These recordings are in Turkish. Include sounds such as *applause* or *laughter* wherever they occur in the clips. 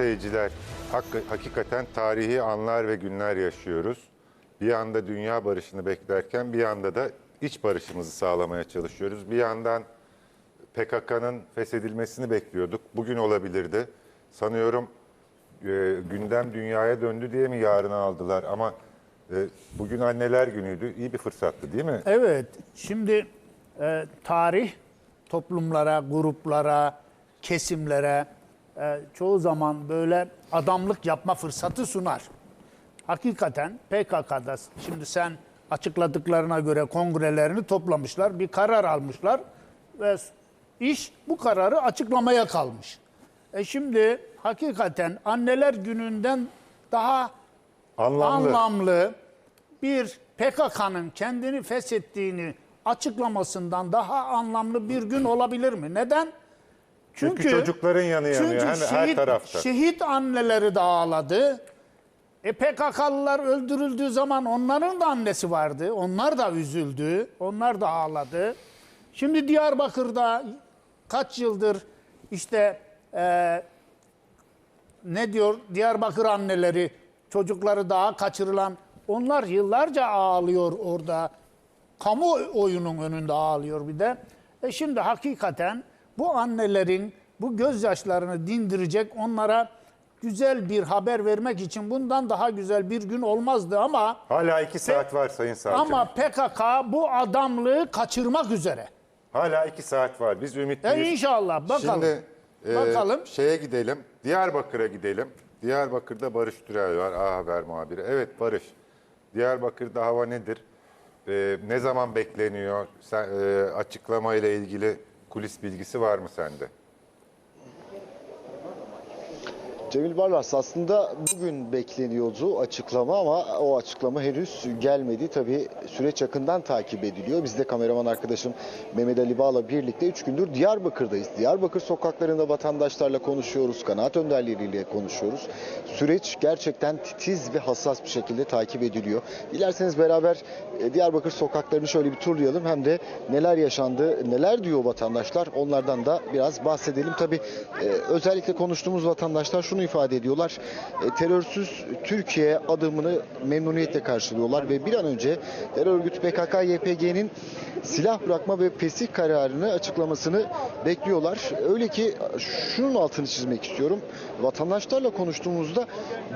Seyirciler, hak- hakikaten tarihi anlar ve günler yaşıyoruz. Bir yanda dünya barışını beklerken bir yanda da iç barışımızı sağlamaya çalışıyoruz. Bir yandan PKK'nın feshedilmesini bekliyorduk. Bugün olabilirdi. Sanıyorum e, gündem dünyaya döndü diye mi yarına aldılar ama e, bugün anneler günüydü. İyi bir fırsattı değil mi? Evet, şimdi e, tarih toplumlara, gruplara, kesimlere e, çoğu zaman böyle adamlık yapma fırsatı sunar. Hakikaten PKK'da şimdi sen açıkladıklarına göre kongrelerini toplamışlar, bir karar almışlar ve iş bu kararı açıklamaya kalmış. E şimdi hakikaten anneler gününden daha Anlamlı. anlamlı bir PKK'nın kendini feshettiğini açıklamasından daha anlamlı bir gün olabilir mi? Neden? Çünkü çocukların yanı yanıyor çünkü hem her tarafta. Şehit anneleri de ağladı. E PKK'lılar öldürüldüğü zaman onların da annesi vardı. Onlar da üzüldü. Onlar da ağladı. Şimdi Diyarbakır'da kaç yıldır işte e, ne diyor Diyarbakır anneleri çocukları daha kaçırılan onlar yıllarca ağlıyor orada. Kamu oyunun önünde ağlıyor bir de. E şimdi hakikaten bu annelerin bu gözyaşlarını dindirecek onlara güzel bir haber vermek için bundan daha güzel bir gün olmazdı ama Hala iki saat var Sayın Savcım. ama PKK bu adamlığı kaçırmak üzere. Hala iki saat var. Biz ümitliyiz. E inşallah bakalım. Şimdi e, bakalım. şeye gidelim. Diyarbakır'a gidelim. Diyarbakır'da Barış Türel var. A Haber muhabiri. Evet Barış. Diyarbakır'da hava nedir? E, ne zaman bekleniyor? Sen, e, açıklama ile ilgili kulis bilgisi var mı sende? Cemil Barlas aslında bugün bekleniyordu açıklama ama o açıklama henüz gelmedi. Tabii süreç yakından takip ediliyor. Biz de kameraman arkadaşım Mehmet Ali Bağ'la birlikte 3 gündür Diyarbakır'dayız. Diyarbakır sokaklarında vatandaşlarla konuşuyoruz, kanaat önderleriyle konuşuyoruz. Süreç gerçekten titiz ve hassas bir şekilde takip ediliyor. Dilerseniz beraber e, Diyarbakır sokaklarını şöyle bir turlayalım. Hem de neler yaşandı, neler diyor vatandaşlar onlardan da biraz bahsedelim. Tabii e, özellikle konuştuğumuz vatandaşlar şunu ifade ediyorlar. E, terörsüz Türkiye adımını memnuniyetle karşılıyorlar ve bir an önce terör örgütü PKK-YPG'nin silah bırakma ve fesih kararını açıklamasını bekliyorlar. Öyle ki şunun altını çizmek istiyorum. Vatandaşlarla konuştuğumuzda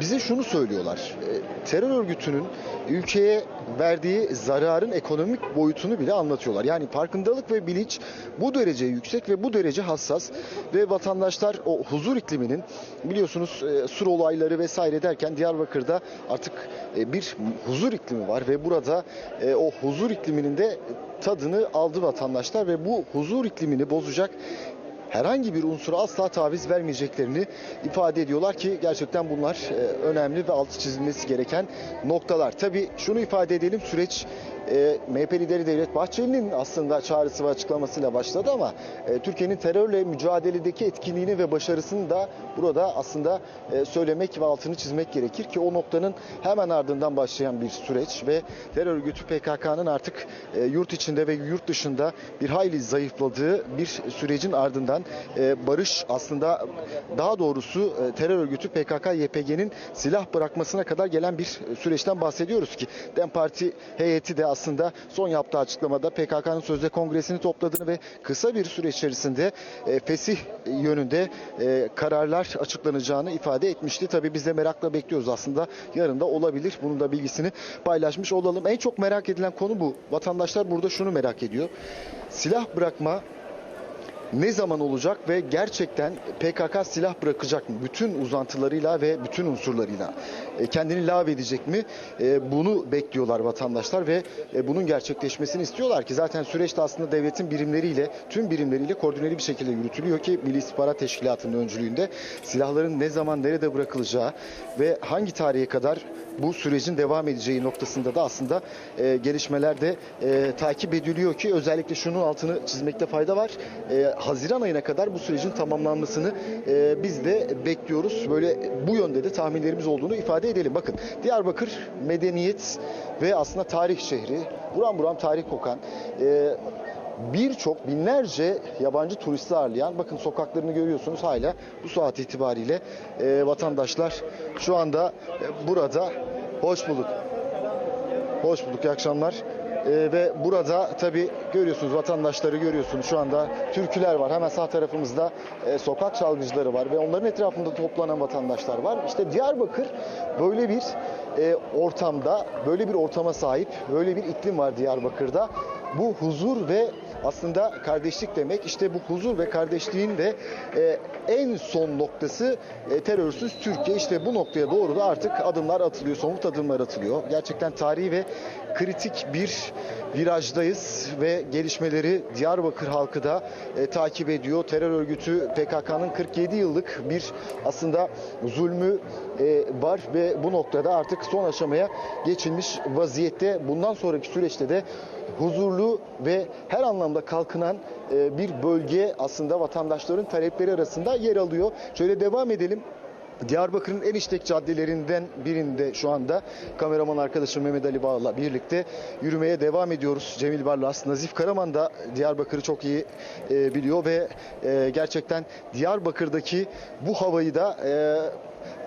bize şunu söylüyorlar. E, terör örgütünün ülkeye verdiği zararın ekonomik boyutunu bile anlatıyorlar. Yani farkındalık ve bilinç bu derece yüksek ve bu derece hassas ve vatandaşlar o huzur ikliminin biliyorsunuz e, sur olayları vesaire derken Diyarbakır'da artık e, bir huzur iklimi var ve burada e, o huzur ikliminin de tadını aldı vatandaşlar ve bu huzur iklimini bozacak herhangi bir unsura asla taviz vermeyeceklerini ifade ediyorlar ki gerçekten bunlar e, önemli ve altı çizilmesi gereken noktalar. Tabii şunu ifade edelim süreç e, MHP lideri Devlet Bahçeli'nin aslında çağrısı ve açıklamasıyla başladı ama e, Türkiye'nin terörle mücadeledeki etkinliğini ve başarısını da burada aslında e, söylemek ve altını çizmek gerekir ki o noktanın hemen ardından başlayan bir süreç ve terör örgütü PKK'nın artık e, yurt içinde ve yurt dışında bir hayli zayıfladığı bir sürecin ardından e, barış aslında daha doğrusu e, terör örgütü PKK-YPG'nin silah bırakmasına kadar gelen bir süreçten bahsediyoruz ki DEM Parti heyeti de aslında son yaptığı açıklamada PKK'nın sözde kongresini topladığını ve kısa bir süre içerisinde e, fesih yönünde e, kararlar açıklanacağını ifade etmişti. Tabii biz de merakla bekliyoruz aslında. Yarın da olabilir. Bunun da bilgisini paylaşmış olalım. En çok merak edilen konu bu. Vatandaşlar burada şunu merak ediyor. Silah bırakma ne zaman olacak ve gerçekten PKK silah bırakacak mı? Bütün uzantılarıyla ve bütün unsurlarıyla E, kendini lav edecek mi? E, Bunu bekliyorlar vatandaşlar ve e, bunun gerçekleşmesini istiyorlar ki zaten süreçte aslında devletin birimleriyle, tüm birimleriyle koordineli bir şekilde yürütülüyor ki Milli İstihbarat Teşkilatı'nın öncülüğünde silahların ne zaman nerede bırakılacağı ve hangi tarihe kadar bu sürecin devam edeceği noktasında da aslında gelişmeler de takip ediliyor ki özellikle şunun altını çizmekte fayda var. Haziran ayına kadar bu sürecin tamamlanmasını e, biz de bekliyoruz. Böyle bu yönde de tahminlerimiz olduğunu ifade edelim. Bakın Diyarbakır medeniyet ve aslında tarih şehri. Buram buram tarih kokan. E, birçok binlerce yabancı turisti ağırlayan bakın sokaklarını görüyorsunuz hala bu saat itibariyle e, vatandaşlar şu anda e, burada hoş bulduk. Hoş bulduk, iyi akşamlar. Ee, ve burada tabii görüyorsunuz vatandaşları görüyorsunuz şu anda türküler var. Hemen sağ tarafımızda e, sokak çalgıcıları var ve onların etrafında toplanan vatandaşlar var. İşte Diyarbakır böyle bir e, ortamda, böyle bir ortama sahip, böyle bir iklim var Diyarbakır'da. Bu huzur ve aslında kardeşlik demek. İşte bu huzur ve kardeşliğin de e, en son noktası e, terörsüz Türkiye. İşte bu noktaya doğru da artık adımlar atılıyor, somut adımlar atılıyor. Gerçekten tarihi ve kritik bir virajdayız ve gelişmeleri Diyarbakır halkı da e, takip ediyor. Terör örgütü PKK'nın 47 yıllık bir aslında zulmü e, var ve bu noktada artık son aşamaya geçilmiş vaziyette. Bundan sonraki süreçte de huzurlu ve her anlamda kalkınan e, bir bölge aslında vatandaşların talepleri arasında yer alıyor. Şöyle devam edelim. Diyarbakır'ın en işlek caddelerinden birinde şu anda kameraman arkadaşım Mehmet Ali Bağ'la birlikte yürümeye devam ediyoruz. Cemil Barlas, Nazif Karaman da Diyarbakır'ı çok iyi e, biliyor ve e, gerçekten Diyarbakır'daki bu havayı da e,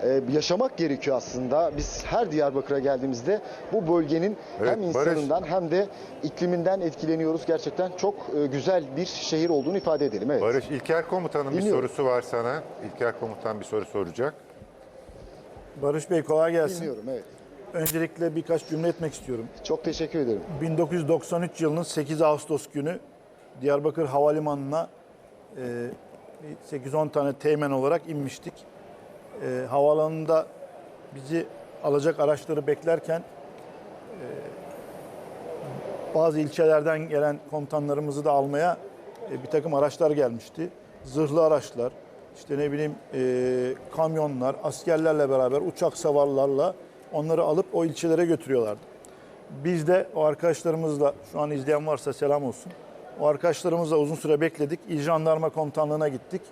e, yaşamak gerekiyor aslında. Biz her Diyarbakır'a geldiğimizde bu bölgenin Evet, hem Barış. insanından hem de ikliminden etkileniyoruz. Gerçekten çok e, güzel bir şehir olduğunu ifade edelim. Evet. Barış İlker Komutan'ın bir sorusu var sana. İlker Komutan bir soru soracak. Barış Bey kolay gelsin. Dinliyorum evet. Öncelikle birkaç cümle etmek istiyorum. Çok teşekkür ederim. 1993 yılının 8 Ağustos günü Diyarbakır Havalimanı'na e, bir 8-10 tane teğmen olarak inmiştik. E, havaalanında bizi alacak araçları beklerken e, bazı ilçelerden gelen komutanlarımızı da almaya e, bir takım araçlar gelmişti. Zırhlı araçlar, işte ne bileyim e, kamyonlar, askerlerle beraber uçak savarlarla onları alıp o ilçelere götürüyorlardı. Biz de o arkadaşlarımızla, şu an izleyen varsa selam olsun. O arkadaşlarımızla uzun süre bekledik. İl Jandarma Komutanlığı'na gittik.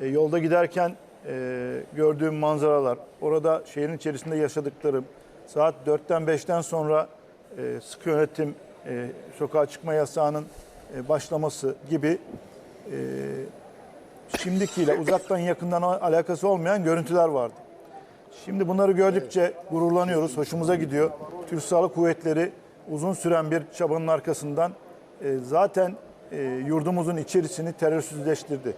E, yolda giderken e, gördüğüm manzaralar, orada şehrin içerisinde yaşadıklarım, saat 4'ten 5'ten sonra e, sıkı yönetim, e, sokağa çıkma yasağının e, başlaması gibi e, şimdikiyle uzaktan yakından alakası olmayan görüntüler vardı. Şimdi bunları gördükçe gururlanıyoruz, hoşumuza gidiyor. Türk Silahlı Kuvvetleri uzun süren bir çabanın arkasından e, zaten e, yurdumuzun içerisini terörsüzleştirdi.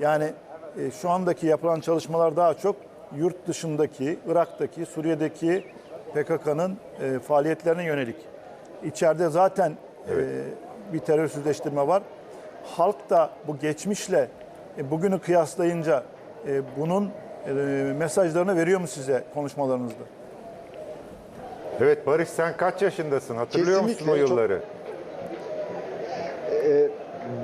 Yani e, şu andaki yapılan çalışmalar daha çok yurt dışındaki, Irak'taki, Suriye'deki PKK'nın e, faaliyetlerine yönelik. İçeride zaten e, bir terörsüzleştirme var. Halk da bu geçmişle e, bugünü kıyaslayınca e, bunun e, mesajlarını veriyor mu size konuşmalarınızda? Evet Barış sen kaç yaşındasın? Hatırlıyor musun Kesinlikle, o çok- yılları?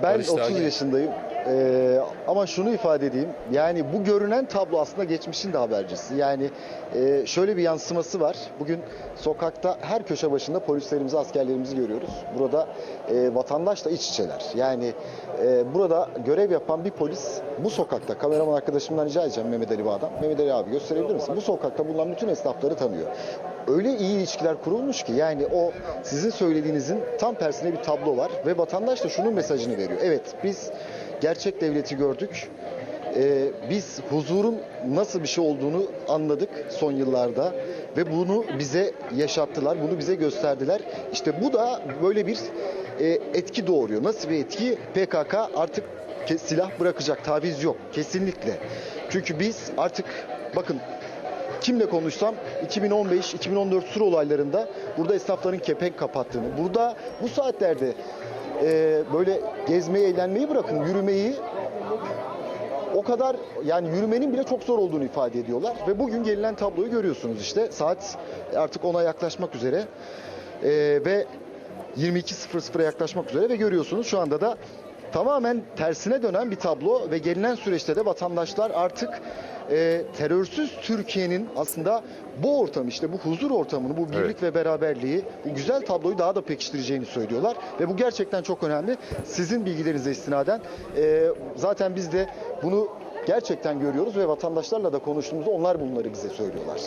Ben Barış daha 30 genç. yaşındayım. Ee, ama şunu ifade edeyim. Yani bu görünen tablo aslında geçmişin de habercisi. Yani e, şöyle bir yansıması var. Bugün sokakta her köşe başında polislerimizi, askerlerimizi görüyoruz. Burada e, vatandaşla iç içeler. Yani e, burada görev yapan bir polis bu sokakta, kameraman arkadaşımdan rica edeceğim Mehmet Ali Bağ'dan. Mehmet Ali abi gösterebilir misin? Bu sokakta bulunan bütün esnafları tanıyor. Öyle iyi ilişkiler kurulmuş ki yani o sizin söylediğinizin tam tersine bir tablo var ve vatandaş da şunun mesajını veriyor. Evet biz gerçek devleti gördük. Ee, biz huzurun nasıl bir şey olduğunu anladık son yıllarda ve bunu bize yaşattılar, bunu bize gösterdiler. İşte bu da böyle bir e, etki doğuruyor. Nasıl bir etki? PKK artık silah bırakacak, taviz yok kesinlikle. Çünkü biz artık bakın kimle konuşsam 2015-2014 sur olaylarında burada esnafların kepenk kapattığını, burada bu saatlerde e, böyle gezmeyi, eğlenmeyi bırakın, yürümeyi o kadar yani yürümenin bile çok zor olduğunu ifade ediyorlar. Ve bugün gelinen tabloyu görüyorsunuz işte. Saat artık ona yaklaşmak üzere. Ee, ve 22.00'a yaklaşmak üzere ve görüyorsunuz şu anda da tamamen tersine dönen bir tablo ve gelinen süreçte de vatandaşlar artık e, terörsüz Türkiye'nin aslında bu ortam işte bu huzur ortamını, bu birlik Evet. ve beraberliği, bu güzel tabloyu daha da pekiştireceğini söylüyorlar. Ve bu gerçekten çok önemli. Sizin bilgilerinize istinaden e, zaten biz de bunu gerçekten görüyoruz ve vatandaşlarla da konuştuğumuzda onlar bunları bize söylüyorlar.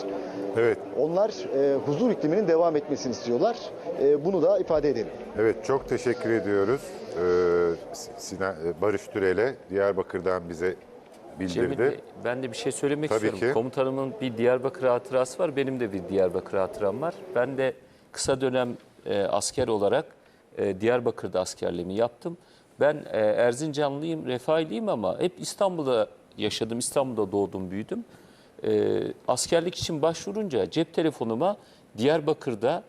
Evet, Onlar e, huzur ikliminin devam etmesini istiyorlar. E, bunu da ifade edelim. evet çok teşekkür ediyoruz. Ee, Sinan, Barış Türel'e Diyarbakır'dan bize Cemil bildirdi. Bey, ben de bir şey söylemek Tabii istiyorum. ki. Komutanımın bir Diyarbakır hatırası var. Benim de bir Diyarbakır hatıram var. Ben de kısa dönem e, asker olarak e, Diyarbakır'da askerliğimi yaptım. Ben e, Erzincanlıyım, Refailiyim ama hep İstanbul'da yaşadım. İstanbul'da doğdum, büyüdüm. E, askerlik için başvurunca cep telefonuma Diyarbakır'da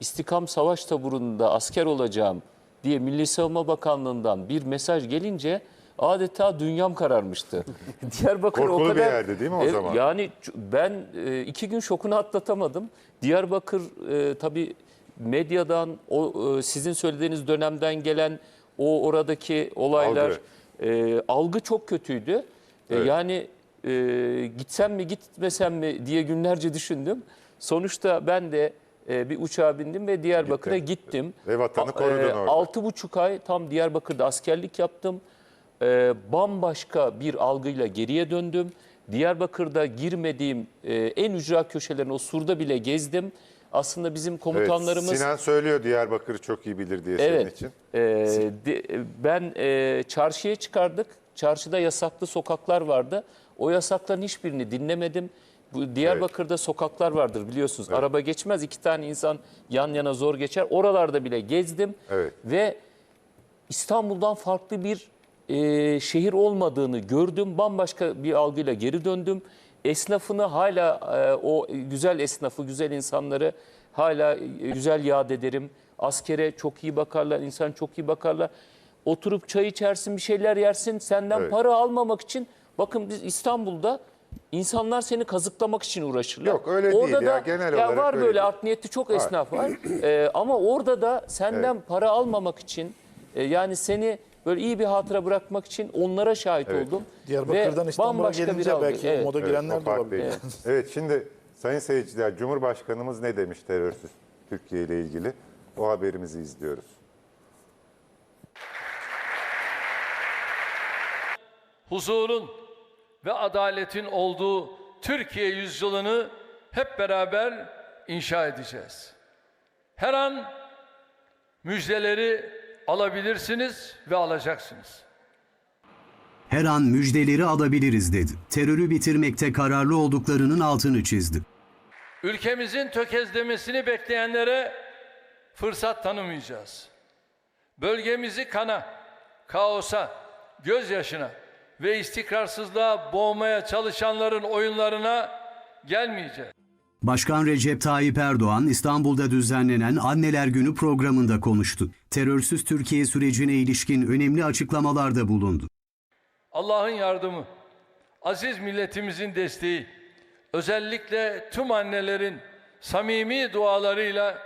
İstikam Savaş Taburu'nda asker olacağım diye Milli Savunma Bakanlığı'ndan bir mesaj gelince adeta dünyam kararmıştı. *laughs* Diyarbakır o Korkulu bir kadar... yerdi değil mi o Evet, zaman? Yani ben e, iki gün şokunu atlatamadım. Diyarbakır e, tabii medyadan, o e, sizin söylediğiniz dönemden gelen o oradaki olaylar, Algı. e, algı çok kötüydü. E, Evet. yani e, gitsem mi gitmesem mi diye günlerce düşündüm. Sonuçta ben de e, bir uçağa bindim ve Diyarbakır'a gittim. Ve vatanı korudun e, orada. Altı buçuk ay tam Diyarbakır'da askerlik yaptım. E, bambaşka bir algıyla geriye döndüm. Diyarbakır'da girmediğim e, en ücra köşelerini o surda bile gezdim. Aslında bizim Evet, komutanlarımız... Sinan söylüyor Diyarbakır'ı çok iyi bilir diye senin Evet. için. Ee, de- ben e, çarşıya çıkardık. Çarşıda yasaklı sokaklar vardı. O yasakların hiçbirini dinlemedim. Bu Diyarbakır'da sokaklar vardır biliyorsunuz. Araba geçmez. iki tane insan yan yana zor geçer. Oralarda bile gezdim. Evet. Ve İstanbul'dan farklı bir e, şehir olmadığını gördüm. Bambaşka bir algıyla geri döndüm. Esnafını hala e, o güzel esnafı, güzel insanları hala e, güzel yad ederim. Askere çok iyi bakarlar, insan çok iyi bakarlar. Oturup çay içersin, bir şeyler yersin. Senden Evet. para almamak için. Bakın biz İstanbul'da insanlar seni kazıklamak için uğraşırlar. Yok, öyle değil Orada ya, da, genel ya olarak var öyle böyle değil. art niyetli çok esnaf var. *clears throat* Ee, ama orada da senden para almamak için e, yani seni böyle iyi bir hatıra bırakmak için onlara şahit Evet. oldum. Diyarbakır'dan Ve İstanbul'a bambaşka gelince algı. belki Evet. moda girenler de fark olabilir. değil. Evet şimdi sayın seyirciler Cumhurbaşkanımız ne demiş terörsüz Türkiye ile ilgili? O haberimizi izliyoruz. Huzurun ve adaletin olduğu Türkiye yüzyılını hep beraber inşa edeceğiz. Her an müjdeleri alabilirsiniz ve alacaksınız. Her an müjdeleri alabiliriz dedi. Terörü bitirmekte kararlı olduklarının altını çizdi. Ülkemizin tökezlemesini bekleyenlere fırsat tanımayacağız. Bölgemizi kana, kaosa, gözyaşına ve istikrarsızlığa boğmaya çalışanların oyunlarına gelmeyeceğiz. Başkan Recep Tayyip Erdoğan İstanbul'da düzenlenen Anneler Günü programında konuştu. Terörsüz Türkiye sürecine ilişkin önemli açıklamalarda bulundu. Allah'ın yardımı, aziz milletimizin desteği, özellikle tüm annelerin samimi dualarıyla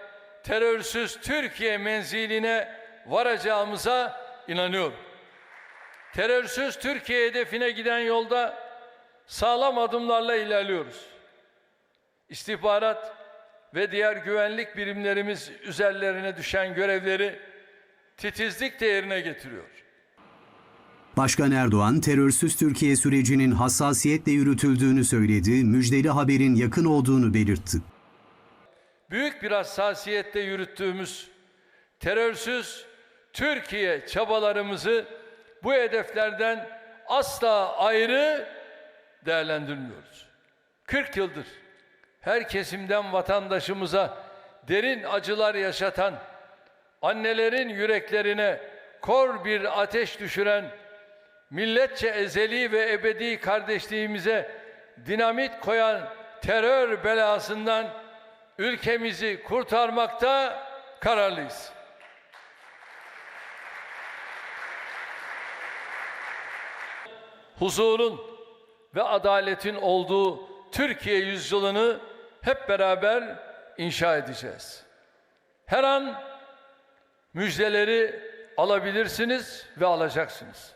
terörsüz Türkiye menziline varacağımıza inanıyorum. Terörsüz Türkiye hedefine giden yolda sağlam adımlarla ilerliyoruz. İstihbarat ve diğer güvenlik birimlerimiz üzerlerine düşen görevleri titizlikle yerine getiriyor. Başkan Erdoğan terörsüz Türkiye sürecinin hassasiyetle yürütüldüğünü söyledi, müjdeli haberin yakın olduğunu belirtti. büyük bir hassasiyetle yürüttüğümüz terörsüz Türkiye çabalarımızı bu hedeflerden asla ayrı değerlendirmiyoruz. 40 yıldır her kesimden vatandaşımıza derin acılar yaşatan, annelerin yüreklerine kor bir ateş düşüren, milletçe ezeli ve ebedi kardeşliğimize dinamit koyan terör belasından ülkemizi kurtarmakta kararlıyız. Huzurun ve adaletin olduğu Türkiye yüzyılını hep beraber inşa edeceğiz. Her an müjdeleri alabilirsiniz ve alacaksınız.